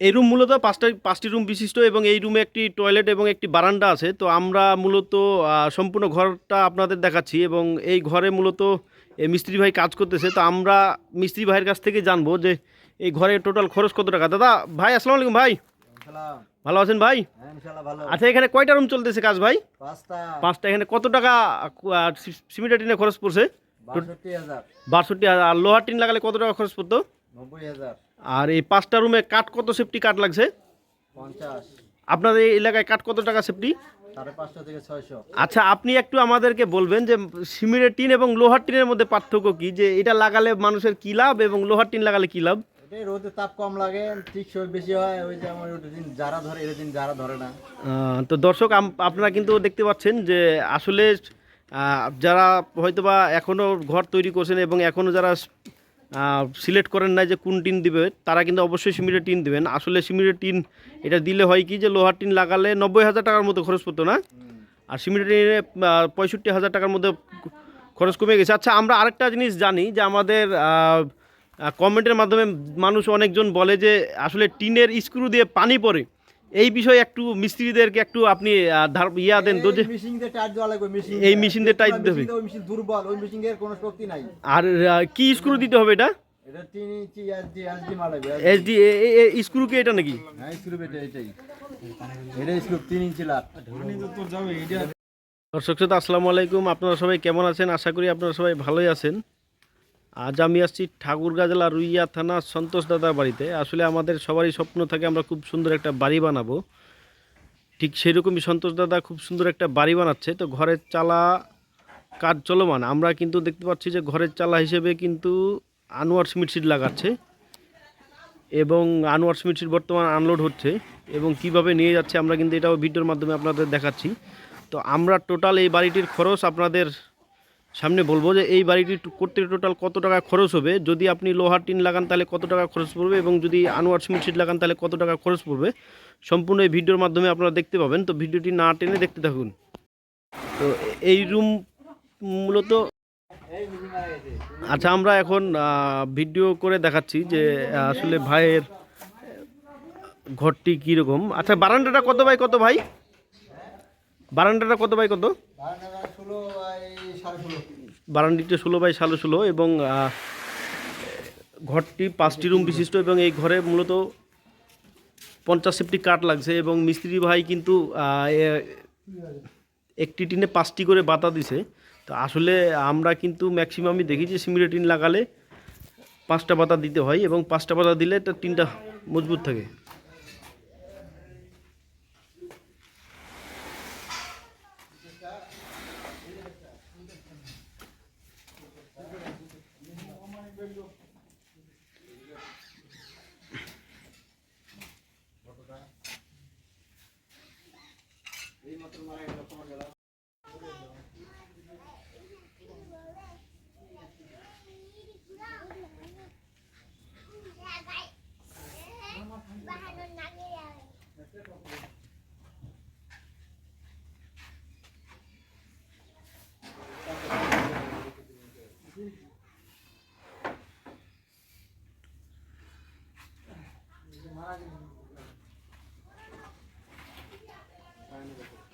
এই রুম মূলত পাঁচটা পাঁচটি রুম বিশিষ্ট এবং এই রুমে একটি টয়লেট এবং একটি বারান্দা আছে। তো আমরা মূলত সম্পূর্ণ ঘরটা আপনাদের দেখাচ্ছি এবং এই ঘরে মূলত মিস্ত্রি ভাই কাজ করতেছে। তো আমরা মিস্ত্রি ভাইয়ের কাছ থেকে জানব যে এই ঘরে টোটাল খরচ কত টাকা। দাদা ভাই আসসালামু আলাইকুম ভাই। ভালো আছেন ভাই? হ্যাঁ আচ্ছা এখানে কয়টা রুম চলতেছে কাজ ভাই? পাঁচটা। এখানে কত টাকা সিমেন্টের টিনে খরচ পড়ছে? বাষট্টি হাজার। আর লোহার টিন লাগালে কত টাকা খরচ পড়তো? নব্বই হাজার। আর এই পাঁচটা রুমে কাঠ কত সেফটি কাঠ লাগছে? আপনাদের এই এলাকায় কাঠ কত টাকা সেফটি আচ্ছা আপনি একটু আমাদেরকে বলবেন যে সিমেন্টের টিন এবং লোহার টিনের মধ্যে পার্থক্য কি? যে এটা লাগালে মানুষের কী লাভ এবং লোহার টিন লাগালে কী লাভ? রোদে তাপ কম লাগে টিকসই বেশি হয় ওই যে আমার দিন যারা ধরে এটা দিন যারা ধরে না। তো দর্শক আপনারা কিন্তু দেখতে পাচ্ছেন যে আসলে যারা হয়তোবা এখনও ঘর তৈরি করছেন এবং এখনও যারা সিলেক্ট করেন নাই যে কোন টিন দিবে, তারা কিন্তু অবশ্যই সিমেন্টের টিন দিবেন। আসলে সিমেন্টের টিন, এটা দিলে হয় কি যে লোহার টিন লাগালে নব্বই হাজার টাকার মতো খরচ পড়তো না? আর সিমেন্টের টিনে পঁয়ষট্টি হাজার টাকার মধ্যে খরচ কমে গেছে। আচ্ছা আমরা আরেকটা জিনিস জানি যে আমাদের কমেন্টের মাধ্যমে মানুষ অনেকজন বলে যে আসলে টিনের স্ক্রু দিয়ে পানি পড়ে। এই বিষয়ে একটু মিস্ত্রিদেরকে একটু আপনি ইয়া দেন তো যে এই মেশিন দিয়ে। টাইট মেশিন দুর্বল ওই কোনো শক্তি নাই। আর কি স্ক্রু দিতে হবে এটা? এসডি স্ক্রু কি এটা নাকি? হ্যাঁ স্ক্রু এটা এটাই। এটা স্ক্রু তিন ইঞ্চি লাখ দর্শক শ্রোতা আসসালামু আলাইকুম। আপনারা সবাই কেমন আছেন? আশা করি আপনারা সবাই ভালোই আছেন। আজ আমি আসছি ঠাকুরগাঁ জেলা রুইয়া থানা সন্তোষ দাদার বাড়িতে। আসলে আমাদের সবারই স্বপ্ন থাকে আমরা খুব সুন্দর একটা বাড়ি বানাবো। ঠিক সেরকমই সন্তোষ দাদা খুব সুন্দর একটা বাড়ি বানাচ্ছে। তো ঘরের চালা কাজ চলমান। আমরা কিন্তু দেখতে পাচ্ছি যে ঘরের চালা হিসেবে কিন্তু আনোয়ার সিট লাগাচ্ছে এবং আনোয়ার সিট বর্তমান আনলোড হচ্ছে এবং কীভাবে নিয়ে যাচ্ছে আমরা কিন্তু এটাও ভিডিওর মাধ্যমে আপনাদের দেখাচ্ছি। তো আমরা টোটাল এই বাড়িটির খরচ আপনাদের সামনে বলব যে এই বাড়িটি করতে টোটাল কত টাকা খরচ হবে? যদি আপনি লোহার টিন লাগান তাহলে কত টাকা খরচ পড়বে এবং যদি আনোয়ার সিমেন্ট সিট লাগান তাহলে কত টাকা খরচ পড়বে? সম্পূর্ণ এই ভিডিওর মাধ্যমে আপনারা দেখতে পাবেন। তো ভিডিওটি না টেনে দেখতে থাকুন। তো এই রুম মূলত আচ্ছা আমরা এখন ভিডিও করে দেখাচ্ছি যে আসলে ভাইয়ের ঘরটি কীরকম। আচ্ছা বারান্দাটা কত বাই কত ভাই? বারান্দাটা কত বাই কত? সাড়ে ষোলো। বারান্দিটা ষোলো বাই ষোলো ষোলো এবং ঘরটি পাঁচটি রুম বিশিষ্ট এবং এই ঘরে মূলত পঞ্চাশ সেফটি কাঠ লাগছে এবং মিস্ত্রি ভাই কিন্তু একটি টিনে পাঁচটি করে বাতা দিছে। তো আসলে আমরা কিন্তু ম্যাক্সিমামই দেখি যে সিমেন্টের টিন লাগালে পাঁচটা পাতা দিতে হয় এবং পাঁচটা পাতা দিলে এটা টিনটা মজবুত থাকে। Ini motor mana yang telepon 많이 먹고